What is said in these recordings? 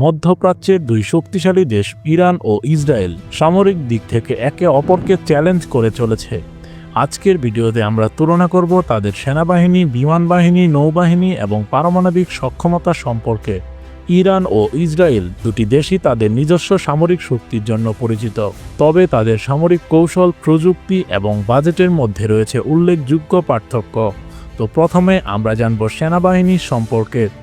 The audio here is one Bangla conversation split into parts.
মধ্যপ্রাচ্যের দুই শক্তিশালী দেশ ইরান ও ইসরায়েল সামরিক দিক থেকে একে অপরকে চ্যালেঞ্জ করে চলেছে। আজকের ভিডিওতে আমরা তুলনা করব তাদের সেনাবাহিনী বিমান বাহিনী নৌবাহিনী এবং পারমাণবিক সক্ষমতা সম্পর্কে। ইরান ও ইসরায়েল দুটি দেশই তাদের নিজস্ব সামরিক শক্তির জন্য পরিচিত। তবে তাদের সামরিক কৌশল, প্রযুক্তি এবং বাজেটের মধ্যে রয়েছে উল্লেখযোগ্য পার্থক্য। তো প্রথমে আমরা জানব সেনাবাহিনী সম্পর্কে।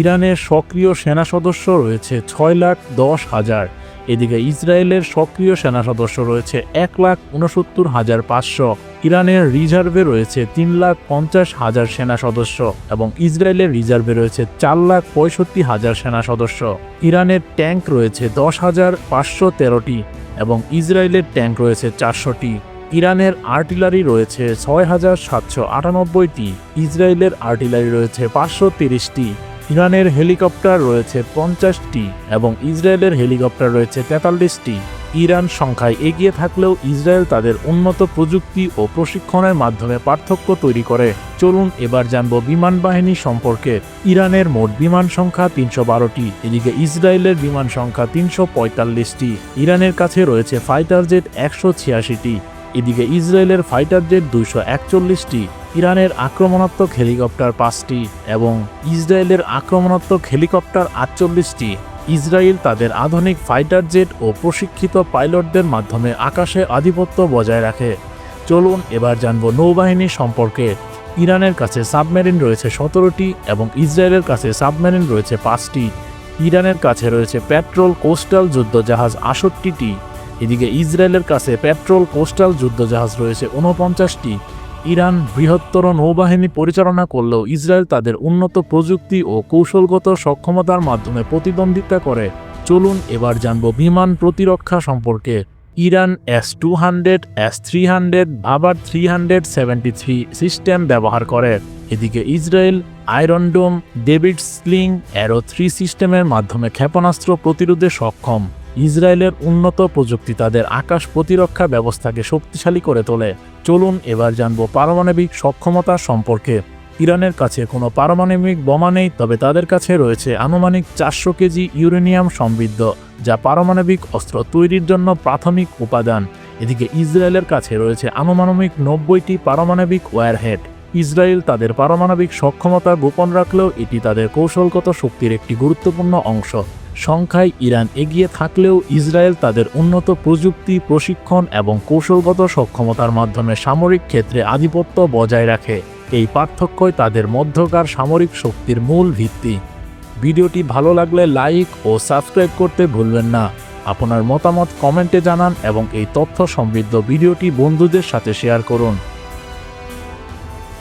ইরানের সক্রিয় সেনা সদস্য রয়েছে ছয় লাখ দশ হাজার। এদিকে ইসরায়েলের সক্রিয় সেনা সদস্য রয়েছে এক লাখ উনসত্তর হাজার পাঁচশো। ইরানের রিজার্ভে রয়েছে তিন লাখ পঞ্চাশ হাজার সেনা সদস্য এবং ইসরায়েলের রিজার্ভে রয়েছে চার লাখ পঁয়ষট্টি হাজার সেনা সদস্য। ইরানের ট্যাঙ্ক রয়েছে দশ হাজার পাঁচশো তেরোটি এবং ইসরায়েলের ট্যাঙ্ক রয়েছে চারশোটি। ইরানের আর্টিলারি রয়েছে ছয় হাজার সাতশো আটানব্বইটি। ইসরায়েলের আর্টিলারি রয়েছে পাঁচশো তিরিশটি। ইরানের হেলিকপ্টার রয়েছে পঞ্চাশটি এবং ইসরায়েলের হেলিকপ্টার রয়েছে তেতাল্লিশটি। ইরান সংখ্যায় এগিয়ে থাকলেও ইসরায়েল তাদের উন্নত প্রযুক্তি ও প্রশিক্ষণের মাধ্যমে পার্থক্য তৈরি করে। চলুন এবার জানব বিমান বাহিনী সম্পর্কে। ইরানের মোট বিমান সংখ্যা তিনশো বারোটি, এদিকে ইসরায়েলের বিমান সংখ্যা তিনশো পঁয়তাল্লিশটি, ইরানের কাছে রয়েছে ফাইটার জেট একশো ছিয়াশিটি এদিকে ইসরায়েলের ফাইটার জেট দুইশো একচল্লিশটি, ইরানের আক্রমণাত্মক হেলিকপ্টার পাঁচটি এবং ইসরায়েলের আক্রমণাত্মক হেলিকপ্টার আটচল্লিশটি। ইসরায়েল তাদের আধুনিক ফাইটার জেট ও প্রশিক্ষিত পাইলটদের মাধ্যমে আকাশে আধিপত্য বজায় রাখে। চলুন এবার জানব নৌবাহিনী সম্পর্কে। ইরানের কাছে সাবমেরিন রয়েছে সতেরোটি এবং ইসরায়েলের কাছে সাবমেরিন রয়েছে পাঁচটি। ইরানের কাছে রয়েছে পেট্রোল কোস্টাল যুদ্ধ জাহাজ আষট্টিটি এদিকে ইসরায়েলের কাছে পেট্রোল, কোস্টাল, যুদ্ধজাহাজ রয়েছে ঊনপঞ্চাশটি। ইরান বৃহত্তর নৌবাহিনী পরিচালনা করলেও ইসরায়েল তাদের উন্নত প্রযুক্তি ও কৌশলগত সক্ষমতার মাধ্যমে প্রতিদ্বন্দ্বিতা করে। চলুন এবার জানব বিমান প্রতিরক্ষা সম্পর্কে। Iran S two hundred, S three hundred, আবার three hundred seventy three system ব্যবহার করে। এদিকে Israel Iron Dome, David Sling, Arrow three সিস্টেমের মাধ্যমে ক্ষেপণাস্ত্র প্রতিরোধে সক্ষম। ইসরায়েলের উন্নত প্রযুক্তি তাদের আকাশ প্রতিরক্ষা ব্যবস্থাকে শক্তিশালী করে তোলে। চলুন এবার জানব পারমাণবিক সক্ষমতা সম্পর্কে। ইরানের কাছে কোনো পারমাণবিক বোমা নেই, তবে তাদের কাছে রয়েছে আনুমানিক চারশো কেজি ইউরেনিয়াম সমৃদ্ধ, যা পারমাণবিক অস্ত্র তৈরির জন্য প্রাথমিক উপাদান। এদিকে ইসরায়েলের কাছে রয়েছে আনুমানবিক নব্বইটি পারমাণবিক ওয়ারহেড। ইসরায়েল তাদের পারমাণবিক সক্ষমতা গোপন রাখলেও এটি তাদের কৌশলগত শক্তির একটি গুরুত্বপূর্ণ অংশ। সংখ্যায় ইরান এগিয়ে থাকলেও ইসরায়েল তাদের উন্নত প্রযুক্তি, প্রশিক্ষণ এবং কৌশলগত সক্ষমতার মাধ্যমে সামরিক ক্ষেত্রে আধিপত্য বজায় রাখে। এই পার্থক্যই তাদের মধ্যকার সামরিক শক্তির মূল ভিত্তি। ভিডিওটি ভালো লাগলে লাইক ও সাবস্ক্রাইব করতে ভুলবেন না। আপনার মতামত কমেন্টে জানান এবং এই তথ্য সমৃদ্ধ ভিডিওটি বন্ধুদের সাথে শেয়ার করুন।